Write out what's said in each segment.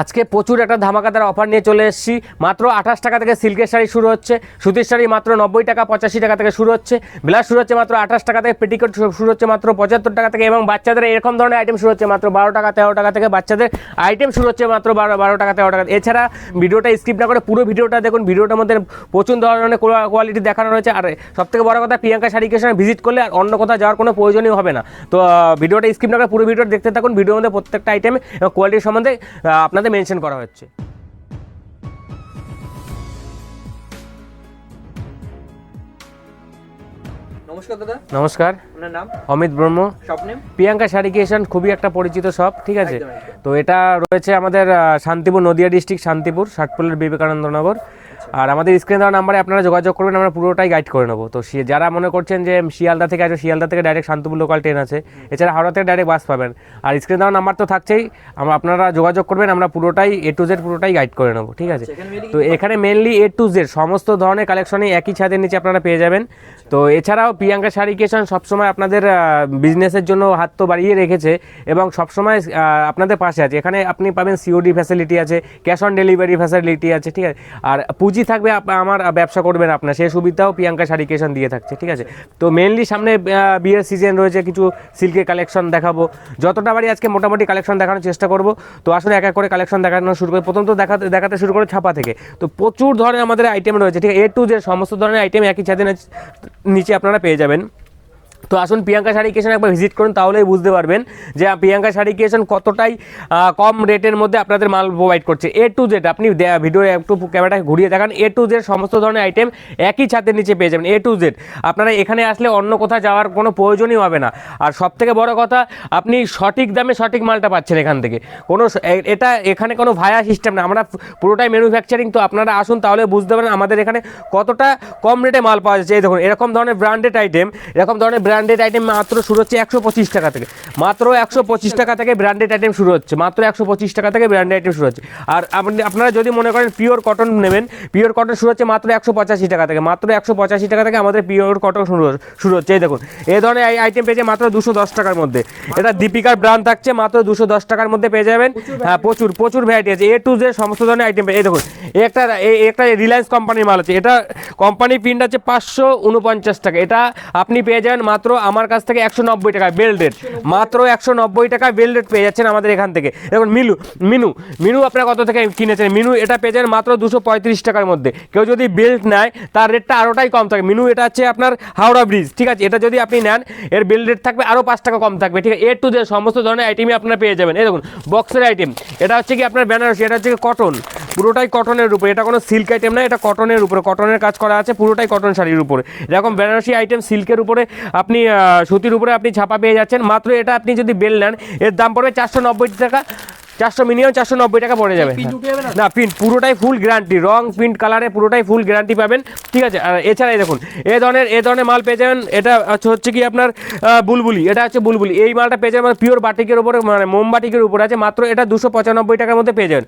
আজকে প্রচুর একটা ধামাকাদার অফার নিয়ে চলে এসেছি। মাত্র আঠাশ টাকা থেকে সিল্কের শাড়ি শুরু হচ্ছে। সুতির শাড়ি মাত্র নব্বই টাকা পঁচাশি টাকা থেকে শুরু হচ্ছে। ব্লাউজ শুরু হচ্ছে মাত্র আঠাশ টাকা থেকে পেটিকোট শুরু হচ্ছে মাত্র পঁচাত্তর টাকা থেকে এবং বাচ্চাদের এরকম ধরনের আইটেম শুরু হচ্ছে মাত্র বারো টাকা তেরো টাকা থেকে বাচ্চাদের আইটেম শুরু হচ্ছে মাত্র বারো বারো টাকা তেরো টাকা। এছাড়া ভিডিওটা স্কিপ না করে পুরো ভিডিওটা দেখুন। ভিডিওটার মধ্যে প্রচুর ধরনের কোয়ালিটি দেখানো রয়েছে। আর সব থেকে বড় কথা প্রিয়াঙ্কা শাড়ি কেশনে ভিজিট করলে আর অন্য কোথাও যাওয়ার কোনো প্রয়োজনই হবে না। তো ভিডিওটা স্কিপ না করে পুরো ভিডিও দেখতে থাকুন। ভিডিওর মধ্যে প্রত্যেকটা আইটেম এবং কোয়ালিটির সম্বন্ধে আহ, আপনাদের মেনশন করা হচ্ছে। নমস্কার দাদা। নমস্কার। আপনার নাম? অমিত ব্রহ্ম। প্রিয়াঙ্কা শাড়ি ক্রিয়েশন খুবই একটা পরিচিত শপ ঠিক আছে। তো এটা রয়েছে আমাদের শান্তিপুর নদিয়া ডিস্ট্রিক্ট শান্তিপুর ষাটপল্লের বিবেকানন্দ নগর। আর আমাদের স্ক্রিন দেওয়া নাম্বারে আপনারা যোগাযোগ করবেন আমরা পুরোটাই গাইড করে নেব। তো সে যারা মনে করছেন যে শিয়ালদা থেকে আছে শিয়ালদা থেকে ডাইরেক্ট শান্তপুর লোকাল ট্রেন আছে এছাড়া হাওড়া থেকে ডাইরেক্ট বাস পাবেন। আর স্ক্রিন দেওয়া নাম্বার তো থাকছেই আমরা আপনারা যোগাযোগ করবেন আমরা পুরোটাই এ টু জেড পুরোটাই গাইড করে নেব ঠিক আছে? তো এখানে মেনলি এ টু জেড সমস্ত ধরনের কালেকশনই একই ছাদের নিচে আপনারা পেয়ে যাবেন। তো এছাড়াও প্রিয়াঙ্কা শাড়ি কেশন সবসময় আপনাদের বিজনেসের জন্য হাত তো বাড়িয়ে রেখেছে এবং সবসময় আপনাদের পাশে আছে। এখানে আপনি পাবেন সিওডি ফ্যাসিলিটি আছে ক্যাশ অন ডেলিভারি ফ্যাসিলিটি আছে, ঠিক আছে? আর পুঁজি থাকবে আমার ব্যবসা করবেন আপনার। সেই সুবিধাও প্রিয়াঙ্কা শাড়ি কেশন দিয়ে থাকছে, ঠিক আছে? তো মেনলি সামনে বিয়ের সিজন রয়েছে, কিছু সিল্কের কালেকশন দেখাবো। যতটা বাড়ি আজকে মোটামুটি কালেকশন দেখানোর চেষ্টা করব। তো আসলে এক এক করে কালেকশন দেখানো শুরু করে। প্রথম তো দেখাতে দেখাতে শুরু করে ছাপা থেকে। তো প্রচুর ধরনের আমাদের আইটেম রয়েছে, ঠিক আছে? এ টু যে সমস্ত ধরনের আইটেম একই ছাদের নিচ- আপনারা পেয়ে যাবেন। তো আসুন প্রিয়াঙ্কা শাড়ি ক্রিয়েশন একবার ভিজিট করুন, তাহলেই বুঝতে পারবেন যে প্রিয়াঙ্কা শাড়ি ক্রিয়েশন কতটাই কম রেটের মধ্যে আপনাদের মাল প্রোভাইড করছে। এ টু জেড আপনি ভিডিও একটু ক্যামেরাটা ঘুরিয়ে দেখান। এ টু জেড সমস্ত ধরনের আইটেম একই ছাদের নিচে পেয়ে যাবেন। এ টু জেড আপনারা এখানে আসলে অন্য কোথাও যাওয়ার কোনো প্রয়োজনই হবে না। আর সব থেকে বড় কথা, আপনি সঠিক দামে সঠিক মালটা পাচ্ছেন এখান থেকে। কোনো এটা এখানে কোনো ভায়া সিস্টেম না। আমরা পুরোটাই ম্যানুফ্যাকচারিং তো আপনারা আসুন, তাহলে বুঝতে পারেন আমাদের এখানে কতটা কম রেটে মাল পাওয়া যাচ্ছে। এই দেখুন, এরকম ধরনের ব্র্যান্ডেড আইটেম এরকম ধরনের ব্র্যান্ডেড আইটেম মাত্র শুরু হচ্ছে একশো পঁচিশ টাকা থেকে। মাত্র একশো পঁচিশ টাকা থেকে ব্র্যান্ডেড আইটেম শুরু হচ্ছে। মাত্র একশো পঁচিশ টাকা থেকে ব্র্যান্ডেড আইটেম শুরু হচ্ছে। আর আপনি আপনারা যদি মনে করেন পিওর কটন নেবেন পিওর কটন শুরু হচ্ছে মাত্র একশো পঁচাশি টাকা থেকে। মাত্র একশো পঁচাশি টাকা থেকে আমাদের পিওর কটন শুরু শুরু হচ্ছে। এই দেখুন এই ধরনের এই আইটেম পেয়েছে মাত্র দুশো দশ টাকার মধ্যে। এটা দীপিকার ব্র্যান্ড থাকছে মাত্র দুশো দশ টাকার মধ্যে পেয়ে যাবেন। হ্যাঁ প্রচুর প্রচুর ভ্যারাইটি আছে। এ টু জেড সমস্ত ধরনের আইটেম এই দেখুন একটা একটা রিলায়েন্স কোম্পানির মাল আছে। এটা কোম্পানি প্রিন্ট আছে পাঁচশো উনপঞ্চাশ টাকা। এটা আপনি পেয়ে যাবেন মাত্র আমার কাছ থেকে একশো নব্বই টাকা বেল্টেড। মাত্র একশো নব্বই টাকা বেল্টেড পেয়ে যাচ্ছেন আমাদের এখান থেকে। দেখুন, মিলু, মিনু মিনু আপনারা কত থেকে কিনেছেন? মিনু এটা পেয়ে যান মাত্র দুশো পঁয়ত্রিশ টাকার মধ্যে। কেউ যদি বেল্ট নেয়, তার রেটটা আরোটাই কম থাকে। মিনু, এটা হচ্ছে আপনার হাওড়া ব্রিজ, ঠিক আছে? এটা যদি আপনি নেন, এর বিল রেট থাকবে আরও পাঁচ টাকা কম থাকবে, ঠিক আছে? এ টু যে সমস্ত ধরনের আইটেমই আপনারা পেয়ে যাবেন। এই দেখুন বক্সের আইটেম এটা হচ্ছে কি আপনার বেনারসি, এটা হচ্ছে কটন পুরোটাই কটনের উপরে। এটা কোনো সিল্ক আইটেম না, এটা কটনের উপরে। কটনের কাজ করা আছে পুরোটাই কটন শাড়ির উপরে। এরকম বেনারসি আইটেম সিল্কের উপরে আপনি সুতির উপরে আপনি ছাপা পেয়ে যাচ্ছেন। মাত্র এটা আপনি যদি বেল নেন, এর দাম পড়বে চারশো নব্বই টাকা। চারশো মিনিমাম চারশো নব্বই টাকা পড়ে যাবে। না? প্রিন্ট পুরোটাই ফুল গ্যারান্টি রং প্রিন্ট কালারে পুরোটাই ফুল গ্যারান্টি পাবেন। ঠিক আছে আর এছাড়া এই দেখুন এ ধরনের এ ধরনের মাল পেয়ে যাবেন এটা হচ্ছে হচ্ছে কি আপনার বুলবুলি এটা হচ্ছে বুলবুলি। এই মালটা পেয়ে যাবেন পিওর বাটিকের উপরে মানে মোমবাটিকের উপরে আছে মাত্র এটা দুশো পঁচানব্বই টাকার মধ্যে পেয়ে যাবেন।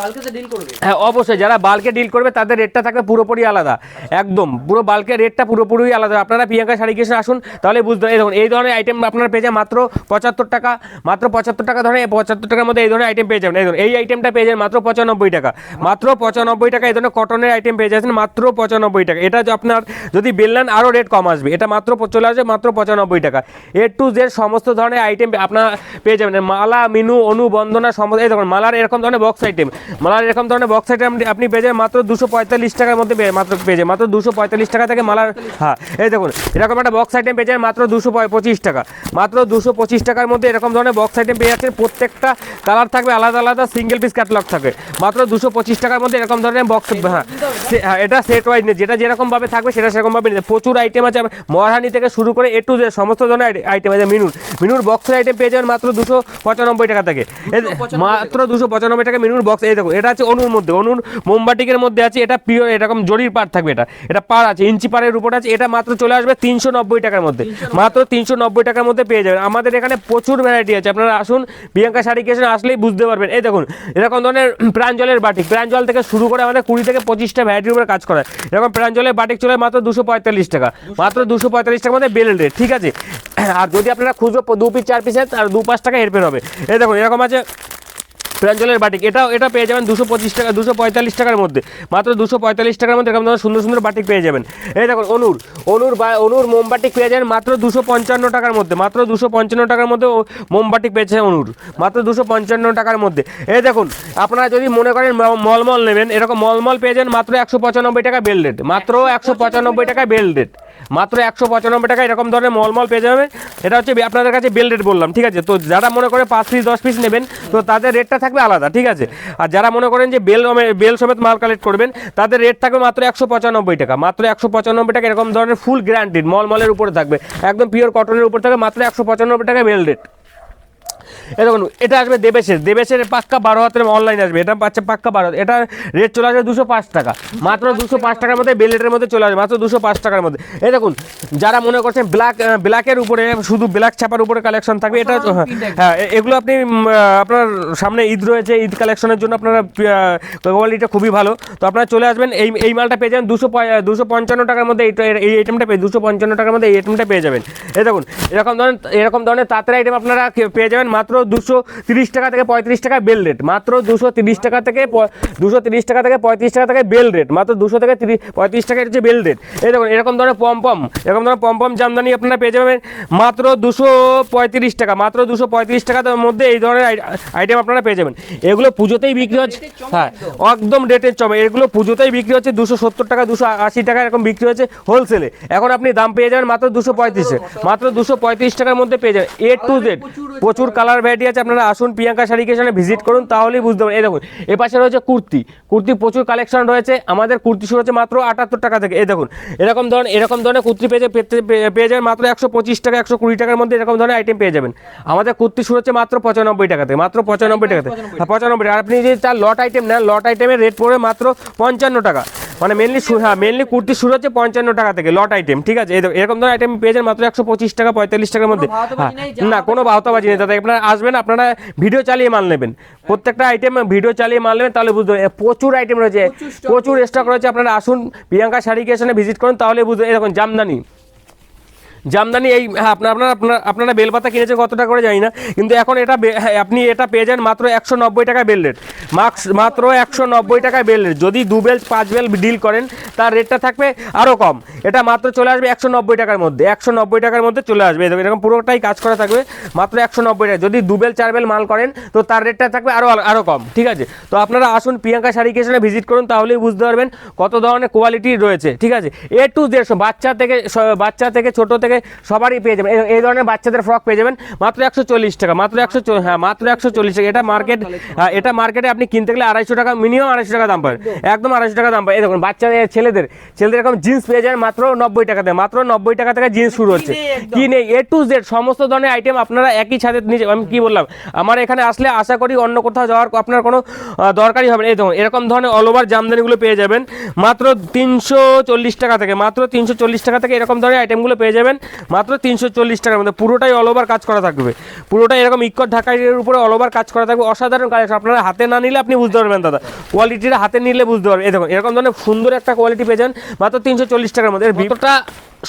বালকেতে ডিল করবে? হ্যাঁ অবশ্যই যারা বাল্কে ডিল করবে তাদের রেটটা থাকবে পুরোপুরি আলাদা। একদম পুরো বাল্কের রেটটা পুরোপুরি আলাদা। আপনারা প্রিয়াঙ্কা শাড়ি কেসে আসুন তাহলে বুঝতে এই দেখুন এই ধরনের আইটেম আপনারা পেয়ে যাবেন মাত্র পঁচাত্তর টাকা মাত্র পঁচাত্তর টাকা ধরে পঁচাত্তর টাকার মধ্যে এই ধরনের আইটেম পেয়ে যাবেন। এই ধরুন এই আইটেমটা পেয়ে যাবেন মাত্র পঁচানব্বই টাকা। মাত্র পঁচানব্বই টাকা এই ধরনের কটনের আইটেম পেয়ে যাচ্ছেন মাত্র পঁচানব্বই টাকা। এটা আপনার যদি বেল নেন আরও রেট কম আসবে। এটা মাত্র চলে আসবে মাত্র পঁচানব্বই টাকা। এ টু জেড সমস্ত ধরনের আইটেম আপনার পেয়ে যাবেন। মালা, মিনু, অনু, বন্দনা, সমস্ত এই দেখুন, মালার এরকম ধরনের বক্স আইটেম মালার এরকম ধরনের বক্স আইটেম আপনি পেয়ে যাবেন মাত্র দুশো পঁয়তাল্লিশ টাকার মধ্যে মাত্র পেয়ে যাবেন। মাত্র দুশো পঁয়তাল্লিশ টাকা থেকে মালার হ্যাঁ এই দেখুন, এরকম একটা বক্স আইটেম পেয়ে যাবেন মাত্র দুশো পঁচিশ টাকা। মাত্র দুশো পঁচিশ টাকার মধ্যে এরকম ধরনের বক্স আইটেম পেয়ে যাচ্ছেন প্রত্যেকটা কালার থাকবে আলাদা আলাদা সিঙ্গেল পিস ক্যাটলগ থাকবে। মাত্র দুশো পঁচিশ টাকার মধ্যে এরকম ধরনের বক্স হ্যাঁ সে- হ্যাঁ এটা সেট ওয়াইজ নেই। যেটা যেরকমভাবে থাকবে সেটা সেরকমভাবে নিতে প্রচুর আইটেম আছে। মহারানি থেকে শুরু করে এ টু যে সমস্ত ধরনের আইটেম আছে। মিনুর মিনুর বক্সের আইটেম পেয়ে যাবেন মাত্র দুশো পঁচানব্বই টাকা থেকে। এই যে- 295 মাত্র দুশো পঁচানব্বই টাকা মিনুর বক্স এই দেখো এটা আছে অনুর মধ্যে। অনুর মোমবাটিকের মধ্যে আছে এটা পিওর এরকম জরির পার থাকবে এটা। এটা পার আছে ইঞ্চি পারের উপর আছে এটা মাত্র চলে আসবে তিনশো নব্বই টাকার মধ্যে। মাত্র তিনশো নব্বই টাকার মধ্যে পেয়ে যাবেন। আমাদের এখানে প্রচুর ভ্যারাইটি আছে। আপনারা আসুন প্রিয়াঙ্কা শাড়ি কেসে আসলেই বুঝতে পারবেন। এই দেখুন এরকম ধরনের প্রাঞ্জলের বাটিক। প্রাঞ্জল থেকে শুরু করে আমাদের কুড়ি থেকে পঁচিশটা ভ্যারাইটির উপরে কাজ করা এরকম প্রাঞ্জলের বাটিক চলে মাত্র দুশো পঁয়তাল্লিশ টাকা। মাত্র দুশো পঁয়তাল্লিশ টাকা মধ্যে বেলেন রেট ঠিক আছে? আর যদি আপনারা খুচরো দু পিস চার পিসের আর দু পাঁচ টাকা হেরফের হবে। এই দেখুন এরকম আছে প্রাঞ্জলের বাটিক। এটাও, এটা পেয়ে যাবেন দুশো পঁচিশ টাকা, দুশো পঁয়তাল্লিশ টাকার মধ্যে। মাত্র দুশো পঁয়তাল্লিশ টাকার মধ্যে এরকম ধরনের সুন্দর সুন্দর বাটিক পেয়ে যাবেন। এই দেখুন, অনুর অনুর বা, অনুর মোমবাটিক পেয়ে যাবেন মাত্র দুশো পঞ্চান্ন টাকার মধ্যে। মাত্র দুশো পঞ্চান্ন টাকার মধ্যে মোমবাটিক পেয়েছে অনুর। মাত্র দুশো পঞ্চান্ন টাকার মধ্যে। এই দেখুন, আপনারা যদি মনে করেন মলমল নেবেন, এরকম মলমল পেয়ে যাবেন মাত্র একশো পঁচানব্বই টাকা বেল রেট। মাত্র একশো পঁচানব্বই টাকা বেল রেট। মাত্র একশো পঁচানব্বই টাকা এরকম ধরনের মলমল পেয়ে যাবেন। এটা হচ্ছে আপনাদের কাছে বেল রেট বললাম, ঠিক আছে? তো যারা মনে করে পাঁচ পিস, দশ পিস নেবেন, তো তাদের রেটটা থাকবে আলাদা, ঠিক আছে? আর যারা মনে করেন যে বেল বেল সমেত মাল কালেক্ট করবেন, তাদের রেট থাকবে মাত্র একশো পঁচানব্বই টাকা। মাত্র একশো পঁচানব্বই টাকা, এরকম ধরনের ফুল গ্যারান্টিড মলমলের উপরে থাকবে। একদম পিওর কটনের উপরে থাকবে, মাত্র একশো পঁচানব্বই টাকা বেল রেট এ দেখুন এটা আসবে দেবেশের। দেবেশের পাক্কা বারো হাতের অনলাইন আসবে। এটা পাচ্ছে পাক্কা বারো হাত। এটা রেট চলে আসবে দুশো পাঁচ টাকা। মাত্র দুশো পাঁচ টাকার মধ্যে বেলেটের মধ্যে চলে আসবে। মাত্র দুশো পাঁচ টাকার মধ্যে। এ দেখুন যারা মনে করছেন ব্ল্যাক ব্ল্যাকের উপরে শুধু ব্ল্যাক ছাপার উপরে কালেকশন থাকবে এটা হ্যাঁ, হ্যাঁ এগুলো আপনি আপনার সামনে ঈদ রয়েছে ঈদ কালেকশনের জন্য আপনারা কোয়ালিটিটা খুবই ভালো। তো আপনারা চলে আসবেন এই এই মালটা পেয়ে যাবেন দুশো দুশো পঞ্চান্ন টাকার মধ্যে এইটা এই আইটেমটা পেয়ে দুশো পঞ্চান্ন টাকার মধ্যে এই আইটেমটা পেয়ে যাবেন। এ দেখুন এরকম ধরনের এরকম ধরনের তাঁতের আইটেম আপনারা পেয়ে যাবেন। মাত্র দুশো তিরিশ টাকা থেকে পঁয়ত্রিশ টাকা বেল রেট। মাত্র দুশো তিরিশ টাকা থেকে দুশো তিরিশ টাকা থেকে পঁয়ত্রিশ টাকা থেকে বেল রেট। মাত্র দুশো থেকে তিরিশ পঁয়ত্রিশ টাকা হচ্ছে বেল রেট। এই দেখুন এরকম ধরনের পম্পম এরকম ধরনের পম্পম জামদানি আপনারা পেয়ে যাবেন মাত্র দুশো পঁয়ত্রিশ টাকা। মাত্র দুশো পঁয়ত্রিশ টাকার মধ্যে এই ধরনের আইটেম আপনারা পেয়ে যাবেন। এগুলো পুজোতেই বিক্রি হচ্ছে। হ্যাঁ একদম রেটের চমে এগুলো পুজোতেই বিক্রি হচ্ছে দুশো সত্তর টাকা দুশো আশি টাকা এরকম বিক্রি হচ্ছে হোলসেলে। এখন আপনি দাম পেয়ে যাবেন মাত্র দুশো পঁয়ত্রিশে। মাত্র দুশো পঁয়ত্রিশ টাকার মধ্যে পেয়ে যাবেন। এ টু জেড প্রচুর কালার ভ্যারাইটি আছে, আপনারা আসুন প্রিয়াঙ্কা শাড়িকে এখানে ভিজিট করুন, তাহলেই বুঝতে পারবেন। এই দেখুন, এ পাশে রয়েছে কুর্তি। কুর্তি প্রচুর কালেকশন রয়েছে, আমাদের কুর্তি শুরু হচ্ছে মাত্র আটাত্তর টাকা থেকে। এই দেখুন, এরকম ধরনের এরকম ধরনের কুর্তি পেয়ে পেয়ে যাবেন মাত্র একশো পঁচিশ টাকা, একশো কুড়ি টাকার মধ্যে এরকম ধরনের আইটেম পেয়ে যাবেন। আমাদের কুর্তি শুরু হচ্ছে মাত্র পঁচানব্বই টাকা থেকে, মাত্র পঁচানব্বই টাকা থেকে। হ্যাঁ পঁচানব্বই টাকা। আপনি যদি তার লট আইটেম নেন লট আইটেমের রেট পড়বে মাত্র পঞ্চান্ন টাকা। মানে মেনলি হ্যাঁ মেনলি কুর্তি শুরু হচ্ছে পঞ্চান্ন টাকা থেকে লট আইটেম ঠিক আছে? এরকম ধরনের আইটেম পেয়েছেন মাত্র একশো পঁচিশ টাকা পঁয়তাল্লিশ টাকার মধ্যে। হ্যাঁ না কোনো বাহতাবাজি নেই। তাতে আপনারা আসবেন আপনারা ভিডিও চালিয়ে মাল নেবেন। প্রত্যেকটা আইটেম ভিডিও চালিয়ে মাল নেবেন তাহলে বুঝতে প্রচুর আইটেম রয়েছে। প্রচুর স্টক রয়েছে। আপনারা আসুন প্রিয়াঙ্কা শাড়ি কেশনে ভিজিট করুন তাহলে বুঝতে এরকম জামদানি। জামদানি এই হ্যাঁ আপনার আপনারা আপনারা আপনারা বেলপাতা কিনেছেন কত টাকা করে জানি না কিন্তু এখন এটা হ্যাঁ, আপনি এটা পেয়ে যান মাত্র একশো নব্বই টাকায় বেল রেট। মার্কস মাত্র একশো নব্বই টাকায় বেল রেট। যদি দু বেল পাঁচ বেল ডিল করেন তার রেটটা থাকবে আরও কম। এটা মাত্র চলে আসবে একশো নব্বই টাকার মধ্যে। একশো নব্বই টাকার মধ্যে চলে আসবে। এরকম পুরোটাই কাজ করা থাকবে মাত্র একশো নব্বই টাকা। যদি দু বেল চার বেল মাল করেন তো তার রেটটা থাকবে আরও আরও কম। ঠিক আছে? তো আপনারা আসুন প্রিয়াঙ্কা শাড়ি কেশনে ভিজিট করুন তাহলেই বুঝতে পারবেন কত ধরনের কোয়ালিটি রয়েছে। ঠিক আছে? এ টু দেড়শো বাচ্চা থেকে বাচ্চা থেকে ছোটো থেকে সবারই পেয়ে যাবেন। এই- ধরনের বাচ্চাদের ফ্রক পেয়ে যাবেন। মাত্র একশো চল্লিশ টাকা মাত্র একশো হ্যাঁ মাত্র একশো চল্লিশ টাকা। এটা মার্কেট হ্যাঁ এটা মার্কেটে আপনি কিনতে গেলে আড়াইশো টাকা মিনিমাম আড়াইশো টাকা দাম পাবেন। একদম আড়াইশো টাকা দাম পাবেন। এই দেখুন বাচ্চাদের ছেলেদের ছেলেদের এরকম জিন্স পেয়ে যাবেন মাত্র নব্বই টাকা থেকে। মাত্র নব্বই টাকা থেকে জিন্স শুরু হচ্ছে। কি নেই এ টু জেড সমস্ত ধরনের আইটেম আপনারা একই ছাদে নিচে আমি কি বললাম? আমার এখানে আসলে আশা করি অন্য কোথাও যাওয়ার আপনার কোনো দরকারই হবে না। এই দেখুন এরকম ধরনের অল ওভার জামদানিগুলো পেয়ে যাবেন। মাত্র তিনশো চল্লিশ টাকা থেকে মাত্র তিনশো চল্লিশ টাকা থেকে এরকম ধরনের আইটেমগুলো পেয়ে যাবেন। মাত্র তিনশো চল্লিশ টাকার মধ্যে। পুরোটাই অল ওভার কাজ করা থাকবে। পুরোটাই এরকম ইকট ঢাকাইয়ের উপরে অল ওভার কাজ করা থাকবে। অসাধারণ কালেকশন আপনারা হাতে না নিলে আপনি বুঝতে পারবেন দাদা। কোয়ালিটিটা হাতে নিলে বুঝতে পারবেন। এই দেখুন এরকম ধরনের সুন্দর একটা কোয়ালিটি পেয়ে যান। মাত্র তিনশো চল্লিশ টাকার মধ্যে। ভিতরটা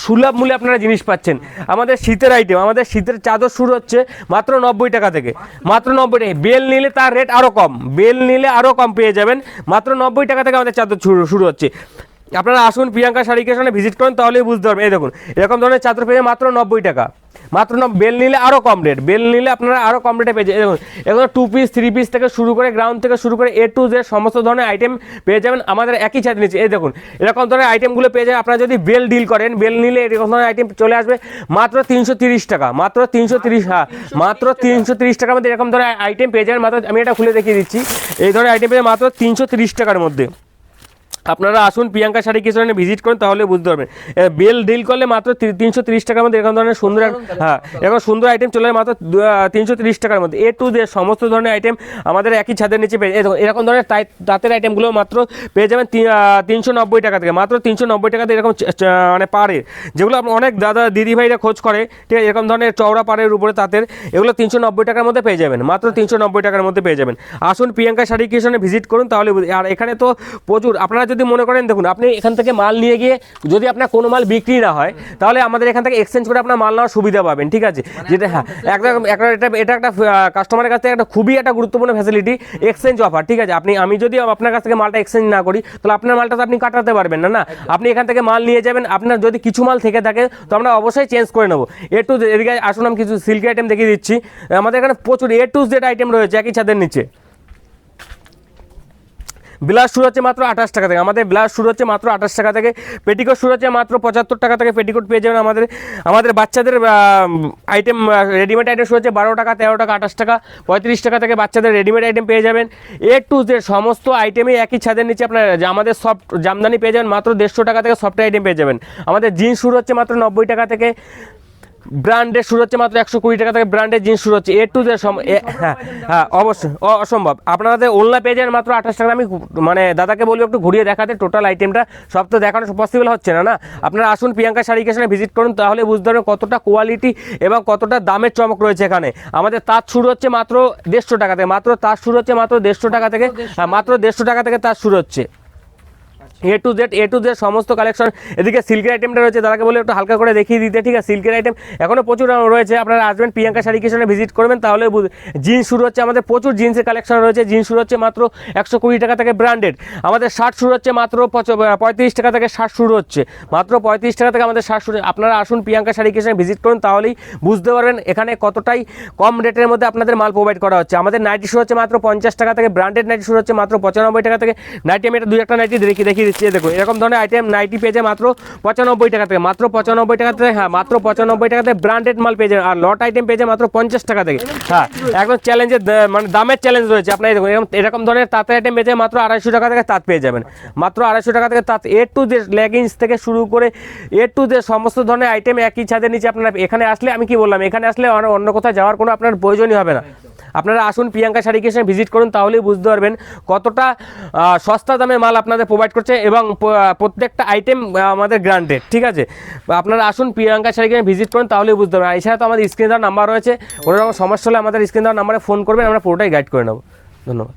সুলভ মূল্যে আপনারা জিনিস পাচ্ছেন। আমাদের শীতের আইটেম আমাদের শীতের চাদর শুরু হচ্ছে মাত্র নব্বই টাকা থেকে। মাত্র নব্বই টাকা। বেল নিলে তার রেট আরও কম। বেল নিলে আরও কম পেয়ে যাবেন। মাত্র নব্বই টাকা থেকে আমাদের চাদর শুরু শুরু হচ্ছে। আপনারা আসুন প্রিয়াঙ্কা শাড়ি কেশনে ভিজিট করেন, তাহলেই বুঝতে পারবেন। এই দেখুন, এরকম ধরনের চাদর পেয়ে মাত্র নব্বই টাকা। মাত্র ন বেল নিলে আরও কম রেট বেল নিলে আপনারা আরও কম রেটে পেয়ে যাবেন। এগুলো টু পিস থ্রি পিস থেকে শুরু করে গ্রাউন্ড থেকে শুরু করে এ টু জেড সমস্ত ধরনের আইটেম পেয়ে যাবেন আমাদের একই ছাদ নিচে। এই দেখুন, এরকম ধরনের আইটেমগুলো পেয়ে যাবেন। আপনারা যদি বেল ডিল করেন, বেল নিলে এরকম ধরনের আইটেম চলে আসবে মাত্র তিনশো তিরিশ টাকা, মাত্র তিনশো তিরিশ হ্যাঁ মাত্র তিনশো তিরিশ টাকার মধ্যে এরকম ধরনের আইটেম পেয়ে যাবেন। মাত্র আমি এটা খুলে দেখিয়ে দিচ্ছি। এই ধরনের আইটেম পেয়ে মাত্র তিনশো তিরিশ টাকার মধ্যে। আপনারা আসুন প্রিয়াঙ্কা শাড়ি কিচনে ভিজিট করুন তাহলে বুঝতে পারবেন। বেল ডিল করলে মাত্র তিনশো তিরিশ টাকার মধ্যে এরকম ধরনের সুন্দর হ্যাঁ এরকম সুন্দর আইটেম চলে মাত্র তিনশো তিরিশ টাকার মধ্যে। এ টু যে সমস্ত ধরনের আইটেম আমাদের একই ছাদের নিচে পেয়ে এরকম ধরনের তাঁতের আইটেমগুলো মাত্র পেয়ে যাবেন তিনশো নব্বই টাকা থেকে। মাত্র তিনশো নব্বই টাকাতে এরকম মানে পাড়ে। যেগুলো অনেক দাদা দিদি ভাইরা খোঁজ করে ঠিক আছে? এরকম ধরনের চওড়া পাড়ের উপরে তাঁতের এগুলো তিনশো নব্বই টাকার মধ্যে পেয়ে যাবেন। মাত্র তিনশো নব্বই টাকার মধ্যে পেয়ে যাবেন। আসুন প্রিয়াঙ্কা শাড়ি কিচনে ভিজিট করুন তাহলে বুঝ- আর এখানে তো প্রচুর আপনারা যদি মনে করেন দেখুন আপনি এখান থেকে মাল নিয়ে গিয়ে যদি আপনার কোনো মাল বিক্রি না হয় তাহলে আমাদের এখান থেকে এক্সচেঞ্জ করে আপনার মাল নেওয়ার সুবিধা পাবেন ঠিক আছে? যেটা হ্যাঁ একদম একটা এটা এটা একটা কাস্টমারের কাছ থেকে একটা খুবই একটা গুরুত্বপূর্ণ ফ্যাসিলিটি এক্সচেঞ্জ অফার ঠিক আছে? আপনি আমি যদি আপনার কাছ থেকে মালটা এক্সচেঞ্জ না করি তাহলে আপনার মালটা তো আপনি কাটাতে পারবেন না না? আপনি এখান থেকে মাল নিয়ে যাবেন আপনার যদি কিছু মাল থেকে থাকে তো আমরা অবশ্যই চেঞ্জ করে নেব। এ টু এদিকে আসুন আমি কিছু সিল্ক আইটেম দেখিয়ে দিচ্ছি। আমাদের এখানে প্রচুর এ টু জেড আইটেম রয়েছে একই ছাদের নিচে। ব্লাউজ শুরু হচ্ছে মাত্র আঠাশ টাকা থেকে। আমাদের ব্লাউজ শুরু হচ্ছে মাত্র আঠাশ টাকা থেকে। পেটিকোট শুরু হচ্ছে মাত্র পঁচাত্তর টাকা থেকে। পেটিকোট পেয়ে যাবেন আমাদের আমাদের বাচ্চাদের আইটেম রেডিমেড আইটেম শুরু হচ্ছে বারো টাকা, তেরো টাকা, আঠাশ টাকা, পঁয়ত্রিশ টাকা থেকে বাচ্চাদের রেডিমেড আইটেম পেয়ে যাবেন। এ টু জেড সমস্ত আইটেমই একই ছাদের নিচে আপনার আমাদের সফট জামদানি পেয়ে যাবেন মাত্র দেড়শো টাকা থেকে সফট আইটেম পেয়ে যাবেন। আমাদের জিন্স শুরু হচ্ছে মাত্র নব্বই টাকা থেকে। ব্র্যান্ডের শুরু হচ্ছে মাত্র একশো কুড়ি টাকা থেকে ব্র্যান্ডের জিনিস শুরু হচ্ছে। এ টু জেড হ্যাঁ হ্যাঁ অবশ্যই অসম্ভব। আপনাদের অনলাইন পেয়ে যাবেন মাত্র আঠাশ টাকা আমি মানে দাদাকে বলব একটু ঘুরিয়ে দেখাতে টোটাল আইটেমটা সব তো দেখানো পসিবল হচ্ছে না না? আপনারা আসুন প্রিয়াঙ্কা শাড়ি কেশনে ভিজিট করুন তাহলে বুঝতে পারবেন কতটা কোয়ালিটি এবং কতটা দামের চমক রয়েছে এখানে। আমাদের তাঁত শুরু হচ্ছে মাত্র দেড়শো টাকা থেকে মাত্র তাঁত শুরু হচ্ছে মাত্র দেড়শো টাকা থেকে হ্যাঁ, মাত্র দেড়শো টাকা থেকে তাঁত শুরু হচ্ছে। A to Z A to Z সমস্ত কালেকশন এদিকে সিল্কের আইটেমটা রয়েছে, দাদাকে বলে একটু হালকা করে দেখিয়ে দিতে, ঠিক আছে? সিল্কের আইটেম এখনও প্রচুর রয়েছে, আপনারা আসবেন প্রিয়াঙ্কা শাড়ি কিশনে ভিজিট করবেন, তাহলে জিন্স শুরু হচ্ছে, আমাদের প্রচুর জিন্সের কালেকশন রয়েছে জিন্স শুরু হচ্ছে মাত্র একশো কুড়ি টাকা থেকে ব্র্যান্ডেড আমাদের শার্ট শুরু হচ্ছে মাত্র পঁয়ত্রিশ টাকা থেকে শার্ট শুরু হচ্ছে। মাত্র পঁয়ত্রিশ টাকা থেকে আমাদের শার্ট শুরু আপনারা আসুন প্রিয়াঙ্কা শাড়ি কিশনে ভিজিট করুন, তাহলেই বুঝতে পারবেন এখানে কতটাই কম রেটের মধ্যে আপনাদের মাল প্রোভাইড করা হচ্ছে। আমাদের নাইটি শুরু হচ্ছে মাত্র পঞ্চাশ টাকা থেকে ব্র্যান্ডেড নাইটি শুরু হচ্ছে মাত্র পঁচানব্বই টাকা থেকে। নাইটি আমি এটা দুই একটা নাইটি দেখিয়ে দেখিয়ে দিচ্ছি দেখুন এরকম ধরনের আইটেম নাইটি পেয়েছে মাত্র পঁচানব্বই টাকা থেকে, মাত্র পঁচানব্বই টাকা থেকে হ্যাঁ মাত্র পঁচানব্বই টাকা থেকে ব্র্যান্ডেড মাল পেয়েছে, আর লট আইটেম পেয়েছে মাত্র পঞ্চাশ টাকা থেকে। হ্যাঁ একদম চ্যালেঞ্জের মানে দামের চ্যালেঞ্জ রয়েছে, আপনার দেখুন, এরকম এরকম ধরনের তাঁতের আইটেম পেয়েছে মাত্র আড়াইশো টাকা থেকে তাঁত পেয়ে যাবেন। মাত্র আড়াইশো টাকা থেকে তাঁত এ টু যে লেগিংস থেকে শুরু করে এ টু যে সমস্ত ধরনের আইটেম একই ছাদের নিচে আপনারা, এখানে আসলে আমি কি বললাম, এখানে আসলে অন্য অন্য কোথাও যাওয়ার কোনো আপনার প্রয়োজনই হবে না। আপনারা আসুন প্রিয়াঙ্কা শাড়ি কিসে ভিজিট করুন, তাহলেই বুঝতে পারবেন কতটা সস্তা দামে মাল আপনাদের প্রোভাইড করছে এবং প্রত্যেকটা আইটেম আমাদের গ্রান্টেড ঠিক আছে? আপনারা আসুন প্রিয়াঙ্কা শাড়ি কিসে ভিজিট করুন, তাহলেই বুঝতে পারবেন। এছাড়া তো আমাদের স্ক্রিন দেওয়ার নাম্বার রয়েছে ওরকম রকম সমস্যা হলে আমাদের স্ক্রিন দেওয়ার নাম্বারে ফোন করবেন, আমরা পুরোটাই গাইড করে নেব। ধন্যবাদ।